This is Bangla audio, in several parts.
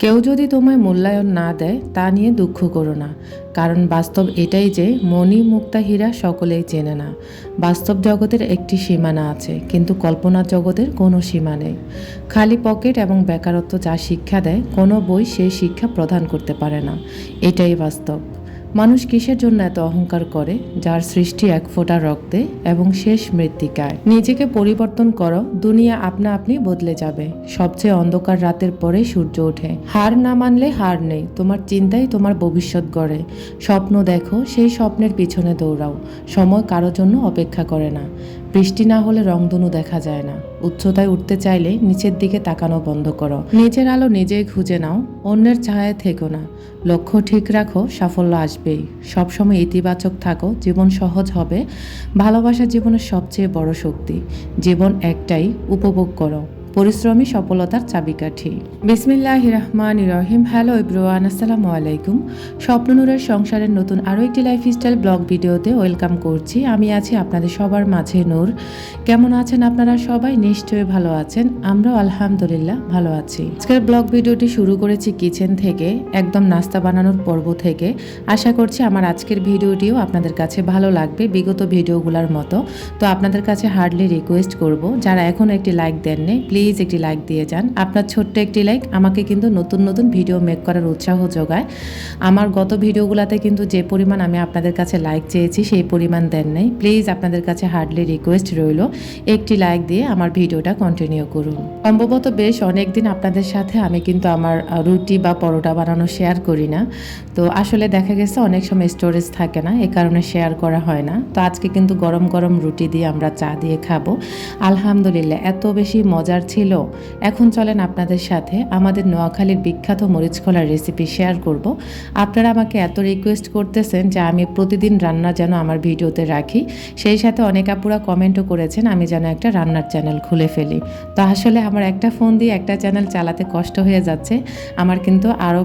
কেউ যদি তোমায় মূল্যায়ন না দেয়, তা নিয়ে দুঃখ করো না। কারণ বাস্তব এটাই যে মণি মুক্তা হীরা সকলেই চেনে না। বাস্তব জগতের একটি সীমানা আছে, কিন্তু কল্পনা জগতের কোনো সীমা নেই। খালি পকেট এবং বেকারত্ব যা শিক্ষা দেয়, কোনো বই সেই শিক্ষা প্রদান করতে পারে না। এটাই বাস্তব। মানুষ কিসের জন্য এত অহংকার করে, যার সৃষ্টি এক ফোঁটা রক্তে এবং শেষ মৃত্তিকায়? নিজেকে পরিবর্তন করো, দুনিয়া আপনা আপনি বদলে যাবে। সবচেয়ে অন্ধকার রাতের পরে সূর্য ওঠে। হার না মানলে হার নেই, তোমার চিন্তাই তোমার ভবিষ্যৎ গড়ে। স্বপ্ন দেখো, সেই স্বপ্নের পিছনে দৌড়াও। সময় কারও জন্য অপেক্ষা করে না। বৃষ্টি না হলে রংধনু দেখা যায় না। উচ্চতায় উঠতে চাইলে নিচের দিকে তাকানো বন্ধ করো। নিজের আলো নিজেই খুঁজে নাও, অন্যের ছায়ায় থেকো না। লক্ষ্য ঠিক রাখো, সাফল্য আসবেই। সবসময় ইতিবাচক থাকো, জীবন সহজ হবে। ভালোবাসা জীবনের সবচেয়ে বড় শক্তি। জীবন একটাই, উপভোগ করো। পরিশ্রমী সফলতার চাবিকাঠি। বিসমিল্লাহ রহমান রহিম হ্যালো ইব্রুয়ান আসসালামু আলাইকুম। স্বপ্ননুরের সংসারের নতুন আরও একটি লাইফস্টাইল ব্লগ ভিডিওতে ওয়েলকাম করছি। আমি আছি আপনাদের সবার মাঝে নূর। কেমন আছেন আপনারা সবাই? নিশ্চয়ই ভালো আছেন। আমরাও আলহামদুলিল্লাহ ভালো আছি। আজকের ব্লগ ভিডিওটি শুরু করেছি কিচেন থেকে, একদম নাস্তা বানানোর পর্ব থেকে। আশা করছি আমার আজকের ভিডিওটিও আপনাদের কাছে ভালো লাগবে, বিগত ভিডিওগুলোর মতো। তো আপনাদের কাছে হার্ডলি রিকোয়েস্ট করব। যারা এখনও একটি লাইক দেননি প্লিজ একটি লাইক দিয়ে যান। আপনার ছোট্ট একটি লাইক আমাকে কিন্তু নতুন নতুন ভিডিও মেক করার উৎসাহ যোগায়। আমার গত ভিডিওগুলোতে কিন্তু যে পরিমাণ আমি আপনাদের কাছে লাইক চেয়েছি সেই পরিমাণ দেন নাই। প্লিজ আপনাদের কাছে হার্ডলি রিকোয়েস্ট রইল। একটি লাইক দিয়ে আমার ভিডিওটা কন্টিনিউ করুন। সম্ভবত বেশ অনেক দিন আপনাদের সাথে আমি কিন্তু আমার রুটি বা পরোটা বানানো শেয়ার করি না। তো আসলে দেখা গেছে অনেক সময় স্টোরেজ থাকে না, এ কারণে শেয়ার করা হয় না। তো আজকে কিন্তু গরম গরম রুটি দিয়ে আমরা চা দিয়ে খাব। আলহামদুলিল্লাহ, এত বেশি মজার ছিল। এখন চলেন আপনাদের সাথে আমাদের নোয়াখালীর বিখ্যাত মরিচ খোলার রেসিপি শেয়ার করব। আপনারা আমাকে এত রিকোয়েস্ট করতেছেন যে আমি প্রতিদিন রান্না যেন আমার ভিডিওতে রাখি। সেই সাথে অনেক আপুরা কমেন্টও করেছেন, আমি যেন একটা রান্নার চ্যানেল খুলে ফেলি। তো আসলে আমার একটা ফোন দিয়ে একটা চ্যানেল চালাতে কষ্ট হয়ে যাচ্ছে। আমার কিন্তু আরও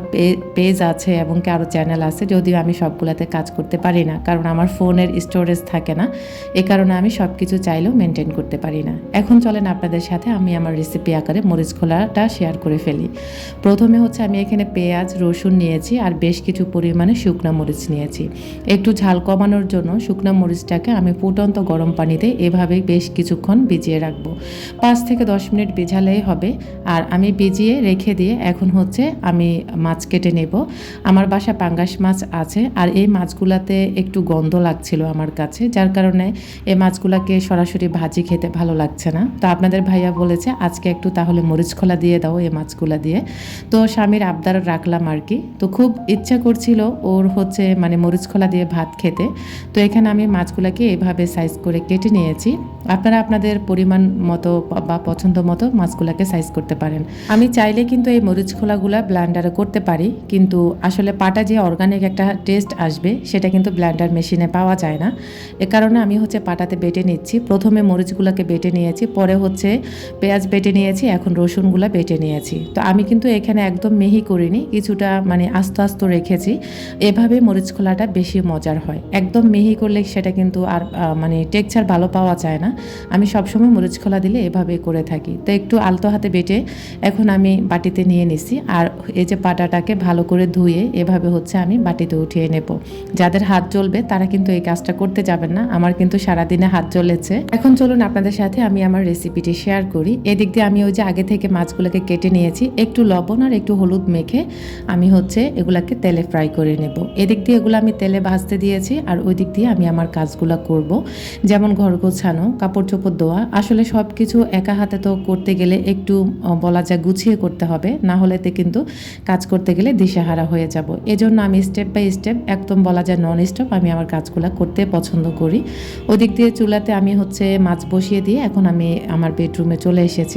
পেজ আছে এবং কি আরও চ্যানেল আছে, যদিও আমি সবগুলোতে কাজ করতে পারি না, কারণ আমার ফোনের স্টোরেজ থাকে না। এ কারণে আমি সব কিছু চাইলেও মেনটেন করতে পারি না। এখন চলেন আপনাদের সাথে আমি আমার রেসিপি আকারে মরিচ খোলাটা শেয়ার করে ফেলি। প্রথমে হচ্ছে আমি এখানে পেঁয়াজ, রসুন নিয়েছি আর বেশ কিছু পরিমাণে শুকনো মরিচ নিয়েছি। একটু ঝাল কমানোর জন্য শুকনো মরিচটাকে আমি ফুটন্ত গরম পানিতে এভাবে বেশ কিছুক্ষণ ভিজিয়ে রাখব। পাঁচ থেকে দশ মিনিট ভিজালেই হবে আর আমি ভিজিয়ে রেখে দিয়ে এখন হচ্ছে আমি মাছ কেটে নেব। আমার বাসা পাঙ্গাস মাছ আছে আর এই মাছগুলাতে একটু গন্ধ লাগছিল আমার কাছে, যার কারণে এই মাছগুলাকে সরাসরি ভাজি খেতে ভালো লাগছে না। তো আপনাদের ভাইয়া বলেছে আজকে একটু তাহলে মরিচ খোলা দিয়ে দাও, এই মাছগুলা দিয়ে। তো স্বামীর আবদার রাখলাম আর কি। তো খুব ইচ্ছা করছিল ওর হচ্ছে মানে মরিচ খোলা দিয়ে ভাত খেতে। তো এখানে আমি মাছগুলাকে এভাবে সাইজ করে কেটে নিয়েছি। আপনারা আপনাদের পরিমাণ মতো বা পছন্দ মতো মাছগুলাকে সাইজ করতে পারেন। আমি চাইলে কিন্তু এই মরিচ খোলাগুলা ব্লান্ডারে করতে পারি, কিন্তু আসলে পাটা যে অর্গানিক একটা টেস্ট আসবে, সেটা কিন্তু ব্ল্যান্ডার মেশিনে পাওয়া যায় না। এ কারণে আমি হচ্ছে পাটাতে বেটে নিচ্ছি। প্রথমে মরিচগুলোকে বেটে নিয়েছি, পরে হচ্ছে পেঁয়াজ বেটে নিয়েছি, এখন রসুনগুলো বেটে নিয়েছি। তো আমি কিন্তু এখানে একদম মিহি করিনি, কিছুটা মানে আস্তে আস্তে রেখেছি। এভাবে মরিচ খোলাটা বেশি মজার হয়। একদম মিহি করলে সেটা কিন্তু আর মানে টেক্সচার ভালো পাওয়া যায় না। আমি সবসময় মরিচ খোলা দিলে এভাবে করে থাকি। তো একটু আলতো হাতে বেটে এখন আমি বাটিতে নিয়ে নিছি। আর এই যে পাটাটাকে ভালো করে ধুয়ে এভাবে হচ্ছে আমি বাটিতে উঠিয়ে নেব। যাদের হাত জ্বলবে তারা কিন্তু এই কাজটা করতে যাবেন না। আমার কিন্তু সারাদিনে হাত জ্বলেছে। এখন চলুন আপনাদের সাথে আমি আমার রেসিপিটি শেয়ার করি। এদিক দিয়ে আমি ওই যে আগে থেকে মাছগুলোকে কেটে নিয়েছি, একটু লবণ আর একটু হলুদ মেখে আমি হচ্ছে এগুলাকে তেলে ফ্রাই করে নেব। এদিক দিয়ে এগুলো আমি তেলে ভাজতে দিয়েছি আর ওই দিক দিয়ে আমি আমার কাজগুলো করব। যেমন ঘর গোছানো, কাপড় চোপড় ধোয়া, আসলে সব কিছু একা হাতে তো করতে গেলে একটু বলা যায় গুছিয়ে করতে হবে, না হলে তো কিন্তু কাজ করতে গেলে দিশেহারা হয়ে যাব। এজন্য আমি স্টেপ বাই স্টেপ একদম বলা যায় নন স্টপ আমি আমার কাজগুলো করতে পছন্দ করি। ওদিক দিয়ে চুলাতে আমি হচ্ছে মাছ বসিয়ে দিয়ে এখন আমি আমার বেডরুমে চলে এসেছি।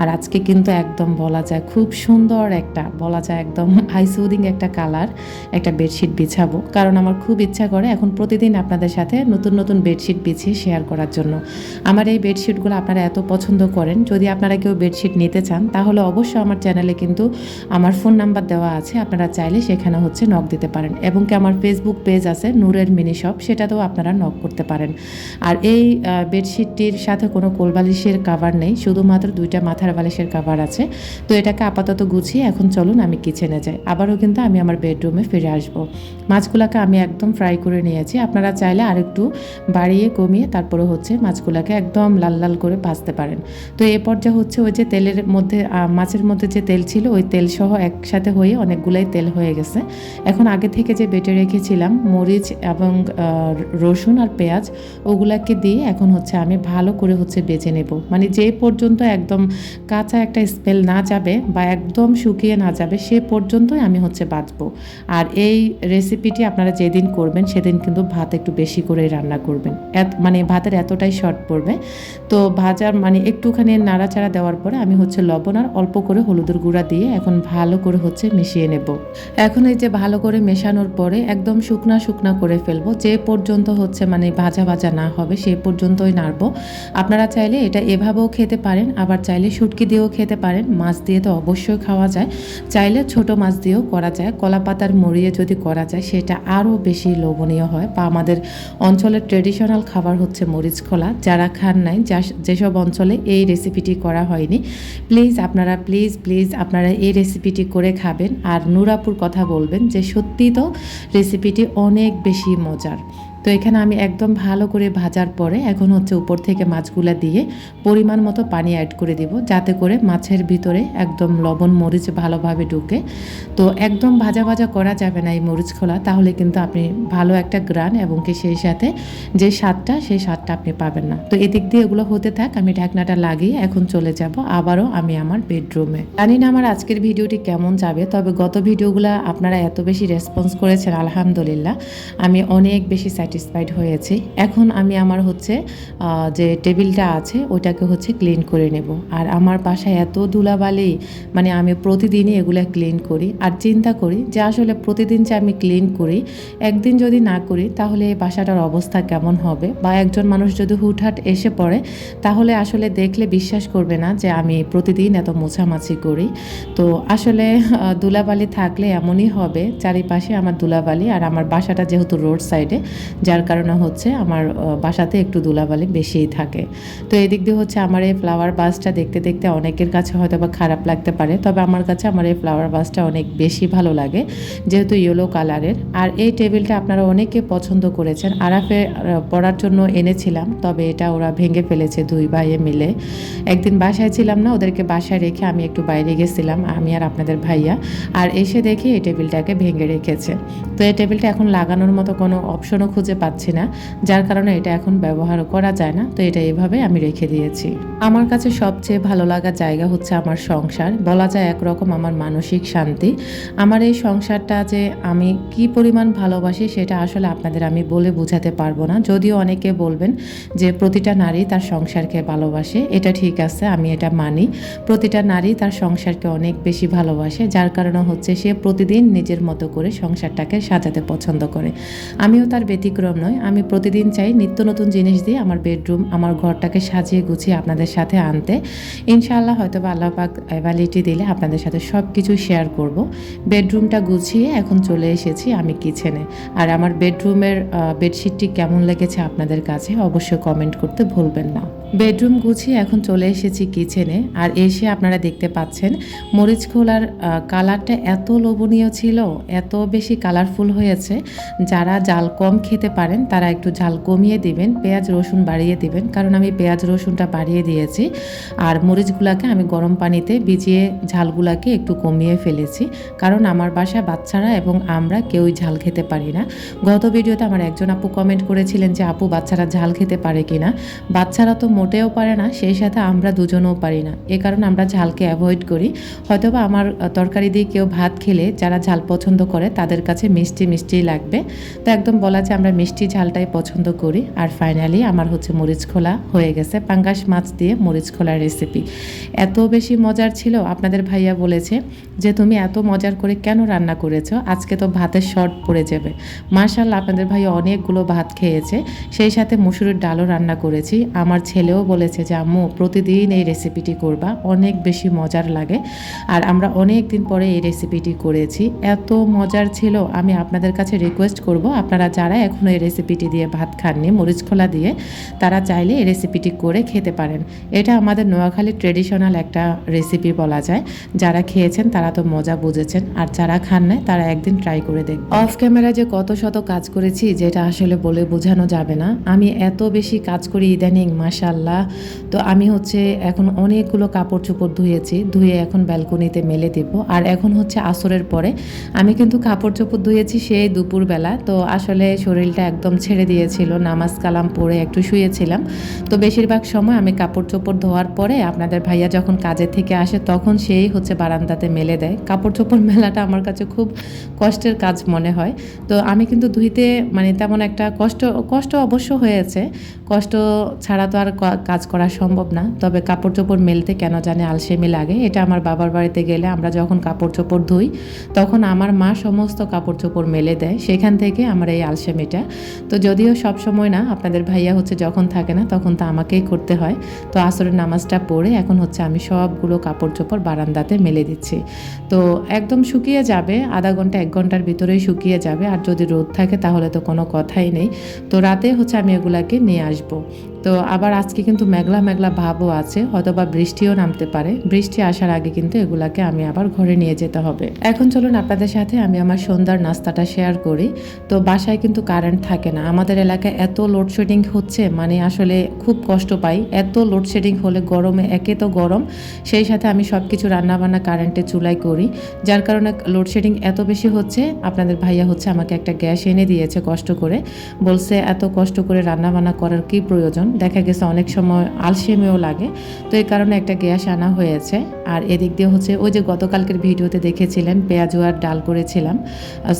আর আজকে কিন্তু একদম বলা যায় খুব সুন্দর একটা, বলা যায় একদম হাই সুদিং একটা কালার একটা বেডশিট বিছাবো। কারণ আমার খুব ইচ্ছা করে এখন প্রতিদিন আপনাদের সাথে নতুন নতুন বেডশিট বিছিয়ে শেয়ার করার জন্য। আমার এই বেডশিটগুলো আপনারা এত পছন্দ করেন, যদি আপনারা কেউ বেডশিট নিতে চান, তাহলে অবশ্যই আমার চ্যানেলে কিন্তু আমার ফোন নাম্বার দেওয়া আছে, আপনারা চাইলে সেখানে হচ্ছে নক দিতে পারেন। এবং কি আমার ফেসবুক পেজ আছে নূরের মিনি শপ সেটাতেও আপনারা নক করতে পারেন। আর এই বেডশিটটির সাথে কোনো কোলবালিশের কাভার নেই, শুধুমাত্র দুইটা মাথার বালিশের কাভার আছে। তো এটাকে আপাতত গুছিয়ে এখন চলুন আমি কিচেনে যাই। আবারও কিন্তু আমি আমার বেডরুমে ফিরে আসব। মাছগুলাকে আমি একদম ফ্রাই করে নিয়েছি। আপনারা চাইলে আরেকটু বাড়িয়ে কমিয়ে তারপরে হচ্ছে মাছগুলোকে একদম লাল লাল করে ভাজতে পারেন। তো এ পর্যায়ে হচ্ছে ওই যে তেলের মধ্যে মাছের মধ্যে যে তেল ছিল, ওই তেল সহ একসাথে হয়ে অনেকগুলাই তেল হয়ে গেছে। এখন আগে থেকে যে বেটে রেখেছিলাম, মরিচ এবং রসুন আর পেঁয়াজ, ওগুলাকে দিয়ে এখন হচ্ছে আমি ভালো করে হচ্ছে বেছে নেব। মানে যে পর্যন্ত একদম কাঁচা একটা স্মেল না যাবে বা একদম শুকিয়ে না যাবে, সে পর্যন্তই আমি হচ্ছে বাঁচবো। আর এই রেসিপিটি আপনারা যেদিন করবেন, সেদিন কিন্তু ভাত একটু বেশি করে রান্না করবেন। মানে ভাতের এতটাই শর্ট পড়বে। তো ভাজার মানে একটুখানি নাড়াচাড়া দেওয়ার পরে আমি হচ্ছে লবণ আর অল্প করে হলুদের গুঁড়া দিয়ে এখন ভালো করে হচ্ছে মিশিয়ে নেব। এখন এই যে ভালো করে মেশানোর পরে একদম শুকনা শুকনা করে ফেলব। যে পর্যন্ত হচ্ছে মানে ভাজা ভাজা না হবে সেই পর্যন্তই নাড়বো। আপনারা চাইলে এটা এভাবেও খেতে পারেন, আবার চাইলে শুটকি দিয়েও খেতে পারেন। মাছ দিয়ে তো অবশ্যই খাওয়া যায়। চাইলে ছোট মাছ দিয়েও করা যায়। কলা পাতার মরিয়ে যদি করা যায়, সেটা আরও বেশি লোভনীয় হয় বা আমাদের অঞ্চলের ট্রেডিশনাল খাবার হচ্ছে মরিচ খোলা। যারা খান নাই যা যেসব অঞ্চলে এই রেসিপিটি করা হয়নি, প্লিজ আপনারা, প্লিজ প্লিজ আপনারা এই রেসিপিটি করে খাবেন। আর নুরাপুর কথা বলবেন যে সত্যি তো রেসিপিটি অনেক বেশি মজার। তো এখানে আমি একদম ভালো করে ভাজার পরে এখন হচ্ছে উপর থেকে মাছগুলা দিয়ে পরিমাণ মতো পানি অ্যাড করে দিব, যাতে করে মাছের ভিতরে একদম লবণ মরিচ ভালোভাবে ঢুকে। তো একদম ভাজা ভাজা করা যাবে না এই মরিচ খোলা, তাহলে কিন্তু আপনি ভালো একটা গ্রান এবং কি সেই সাথে যে স্বাদটা, সেই স্বাদটা আপনি পাবেন না। তো এদিক দিয়ে এগুলো হতে থাক, আমি ঢাকনাটা লাগিয়ে এখন চলে যাব আবারও আমি আমার বেডরুমে জানি না আমার আজকের ভিডিওটি কেমন যাবে, তবে গত ভিডিওগুলো আপনারা এত বেশি রেসপন্স করেছেন, আলহামদুলিল্লাহ। আমি অনেক বেশি স্যাটিসফাইড হয়েছি। এখন আমি আমার হচ্ছে যে টেবিলটা আছে, ওইটাকে হচ্ছে ক্লিন করে নেব। আর আমার বাসায় এত ধুলাবালি মানে আমি প্রতিদিনই এগুলো ক্লিন করি। আর চিন্তা করি যে আসলে প্রতিদিন যে আমি ক্লিন করি, একদিন যদি না করি, তাহলে এই বাসাটার অবস্থা কেমন হবে? বা একজন মানুষ যদি হুটহাট এসে পড়ে, তাহলে আসলে দেখলে বিশ্বাস করবে না যে আমি প্রতিদিন এত মোছামাছি করি। তো আসলে ধুলাবালি থাকলে এমনই হবে, চারিপাশে আমার ধুলাবালি আর আমার বাসাটা যেহেতু রোড সাইডে যার কারণে হচ্ছে আমার বাসাতে একটু দুলাবালি বেশিই থাকে। তো এদিক দিয়ে হচ্ছে আমার এই ফ্লাওয়ার বাসটা দেখতে দেখতে অনেকের কাছে হয়তো বা খারাপ লাগতে পারে, তবে আমার কাছে আমার এই ফ্লাওয়ার বাসটা অনেক বেশি ভালো লাগে, যেহেতু ইয়েলো কালারের আর এই টেবিলটা আপনারা অনেকে পছন্দ করেছেন, আরাফে পড়ার জন্য এনেছিলাম, তবে এটা ওরা ভেঙে ফেলেছে দুই ভাইয়ে মিলে। একদিন বাসায় ছিলাম না, ওদেরকে বাসায় রেখে আমি একটু বাইরে গেছিলাম, আমি আর আপনাদের ভাইয়া। আর এসে দেখি এই টেবিলটাকে ভেঙে রেখেছে। তো এই টেবিলটা এখন লাগানোর মতো কোনো অপশনও খুঁজে পাচ্ছি না, যার কারণে এটা এখন ব্যবহার করা যায় না, তো এটা এভাবে আমি রেখে দিয়েছি। আমার কাছে সবচেয়ে ভালো লাগা জায়গা হচ্ছে আমার সংসার, বলা যায় একরকম আমার মানসিক শান্তি। আমার এই সংসারটা যে আমি কি পরিমাণ ভালোবাসি সেটা আসলে আপনাদের আমি বলে বোঝাতে পারব না, যদিও অনেকে বলবেন যে প্রতিটা নারী তার সংসারকে ভালোবাসে, এটা ঠিক আছে, আমি এটা মানি। প্রতিটা নারী তার সংসারকে অনেক বেশি ভালোবাসে, যার কারণে হচ্ছে সে প্রতিদিন নিজের মতো করে সংসারটাকে সাজাতে পছন্দ করে। আমিও তার ব্যতিক্রম নয়, আমি প্রতিদিন চাই নিত্য নতুন জিনিস দিয়ে আমার বেডরুম, আমার ঘরটাকে সাজিয়ে গুছিয়ে আপনাদের সাথে আনতে। ইনশাআল্লাহ হয়তো বা আল্লাহ পাক অ্যাভালিটি দিলে আপনাদের সাথে সব কিছু শেয়ার করব। বেডরুমটা গুছিয়ে এখন চলে এসেছি আমি কিচেনে আর আমার বেডরুমের বেডশিটটি কেমন লেগেছে আপনাদের কাছে অবশ্যই কমেন্ট করতে ভুলবেন না। বেডরুম গুছিয়ে এখন চলে এসেছি কিচেনে, আর এসে আপনারা দেখতে পাচ্ছেন মরিচ খোলার কালারটা এত লোভনীয় ছিল, এত বেশি কালারফুল হয়েছে। যারা জাল কম খেতে পারেন, তারা একটু ঝাল কমিয়ে দিবেন, পেঁয়াজ, রসুন বাড়িয়ে দিবেন, কারণ আমি পেঁয়াজ, রসুনটা বাড়িয়ে দিয়েছি। আর মরিচগুলাকে আমি গরম পানিতে ভিজিয়ে ঝালগুলাকে একটু কমিয়ে ফেলেছি, কারণ আমার বাসায় বাচ্চারা এবং আমরা কেউই ঝাল খেতে পারি না। গত ভিডিওতে আমার একজন আপু কমেন্ট করেছিলেন যে, আপু, বাচ্চারা ঝাল খেতে পারে কিনা? বাচ্চারা তো মোটেও পারে না, সেই সাথে আমরা দুজনেও পারি না। এ কারণে আমরা ঝালকে অ্যাভয়েড করি। হয়তোবা আমার তরকারি দিয়ে কেউ ভাত খেলে যারা ঝাল পছন্দ করে তাদের কাছে মিষ্টি মিষ্টি লাগবে। তো একদম বলা যায় আমরা মিষ্টি ঝালটাই পছন্দ করি। আর ফাইনালি আমার হচ্ছে মরিচ খোলা হয়ে গেছে। পাঙ্গাস মাছ দিয়ে মরিচ খোলার রেসিপি এত বেশি মজার ছিল, আপনাদের ভাইয়া বলেছে যে তুমি এত মজার করে কেন রান্না করেছ? আজকে তো ভাতের শর্ট পড়ে যাবে। মার্শাল্লাহ আপনাদের ভাইয়া অনেকগুলো ভাত খেয়েছে। সেই সাথে মুসুরির ডালও রান্না করেছি। আমার ছেলে ছেলেও বলেছে যে, আম্মু, প্রতিদিন এই রেসিপিটি করবা, অনেক বেশি মজার লাগে। আর আমরা অনেক দিন পরে এই রেসিপিটি করেছি। এত মজার ছিল, আমি আপনাদের কাছে রিকোয়েস্ট করব, আপনারা যারা এখনও এই রেসিপিটি দিয়ে ভাত খাননি, মরিচ খোলা দিয়ে, তারা চাইলে এই রেসিপিটি করে খেতে পারেন। এটা আমাদের নোয়াখালীর ট্রেডিশনাল একটা রেসিপি বলা যায়। যারা খেয়েছেন, তারা তো মজা বুঝেছেন, আর যারা খান না তারা একদিন ট্রাই করে দেখবেন। অফ ক্যামেরা যে কত শত কাজ করেছি, যেটা আসলে বলে বোঝানো যাবে না। আমি এত বেশি কাজ করি ইদানিং মাশাল্লাহ তো আমি হচ্ছে এখন অনেকগুলো কাপড় চোপড় ধুয়েছি, ধুয়ে এখন ব্যালকনিতে মেলে দেব। আর এখন হচ্ছে আসরের পরে আমি কিন্তু কাপড় চোপড় ধুয়েছি সেই দুপুরবেলা। তো আসলে শরীরটা একদম ছেড়ে দিয়েছিল, নামাজ কালাম পরে একটু শুয়েছিলাম। তো বেশিরভাগ সময় আমি কাপড় চোপড় ধোয়ার পরে আপনাদের ভাইয়া যখন কাজে থেকে আসে তখন সেই হচ্ছে বারান্দাতে মেলে দেয়। কাপড় চোপড় মেলাটা আমার কাছে খুব কষ্টের কাজ মনে হয়। তো আমি কিন্তু ধুইতে মানে তেমন একটা কষ্ট কষ্ট অবশ্য হয়েছে। কষ্ট ছাড়া তো আর কাজ করা সম্ভব না। তবে কাপড় চোপড় মেলতে কেন জানে আলসেমি লাগে। এটা আমার বাবার বাড়িতে গেলে আমরা যখন কাপড় চোপড় ধুই, তখন আমার মা সমস্ত কাপড় চোপড় মেলে দেয়। সেখান থেকে আমার এই আলসেমিটা। তো যদিও সব সময় না, আপনাদের ভাইয়া হচ্ছে যখন থাকে না, তখন তো আমাকেই করতে হয়। তো আসরের নামাজটা পড়ে এখন হচ্ছে আমি সবগুলো কাপড় চোপড় বারান্দাতে মেলে দিচ্ছি। তো একদম শুকিয়ে যাবে, আধা ঘণ্টা, এক ঘণ্টার ভিতরেই শুকিয়ে যাবে। আর যদি রোদ থাকে তাহলে তো কোনো কথাই নেই। তো রাতে হচ্ছে আমি এগুলাকে নিয়ে আসব। তো আবার আজকে কিন্তু মেঘলা মেঘলা ভাবও আছে হয়তো বা বৃষ্টিও নামতে পারে। বৃষ্টি আসার আগে কিন্তু এগুলাকে আমি আবার ঘরে নিয়ে যেতে হবে। এখন চলুন আপনাদের সাথে আমি আমার সন্ধ্যার নাস্তাটা শেয়ার করি। তো বাসায় কিন্তু কারেন্ট থাকে না। আমাদের এলাকায় এত লোডশেডিং হচ্ছে মানে আসলে খুব কষ্ট পাই। এত লোডশেডিং হলে গরমে একে তো গরম। সেই সাথে আমি সব কিছু রান্নাবান্না কারেন্টে চুলাই করি। যার কারণে লোডশেডিং এত বেশি হচ্ছে, আপনাদের ভাইয়া হচ্ছে আমাকে একটা গ্যাস এনে দিয়েছে কষ্ট করে। বলছে এত কষ্ট করে রান্নাবান্না করার কি প্রয়োজন? দেখা গেছে অনেক সময় আলসেমিও লাগে। তো এই কারণে একটা গ্যাস আনা হয়েছে। আর এদিক দিয়ে হচ্ছে ওই যে গতকালকের ভিডিওতে দেখেছিলেন, পেঁয়াজু আর ডাল করেছিলাম।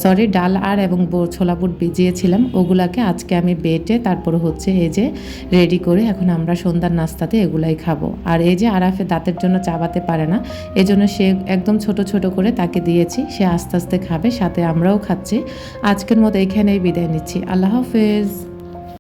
সরি ডাল আর এবং ছোলা বুট ভিজিয়েছিলাম। ওগুলাকে আজকে আমি বেটে তারপর হচ্ছে এই যে রেডি করে এখন আমরা সন্ধ্যার নাস্তাতে এগুলাই খাব। আর এই যে আরাফে দাঁতের জন্য চাবাতে পারে না, এজন্য সে একদম ছোট ছোট করে তাকে দিয়েছি। সে আস্তে আস্তে খাবে, সাথে আমরাও খাচ্ছি। আজকের মতো এখানেই বিদায় নিচ্ছি। আল্লাহ হাফেজ।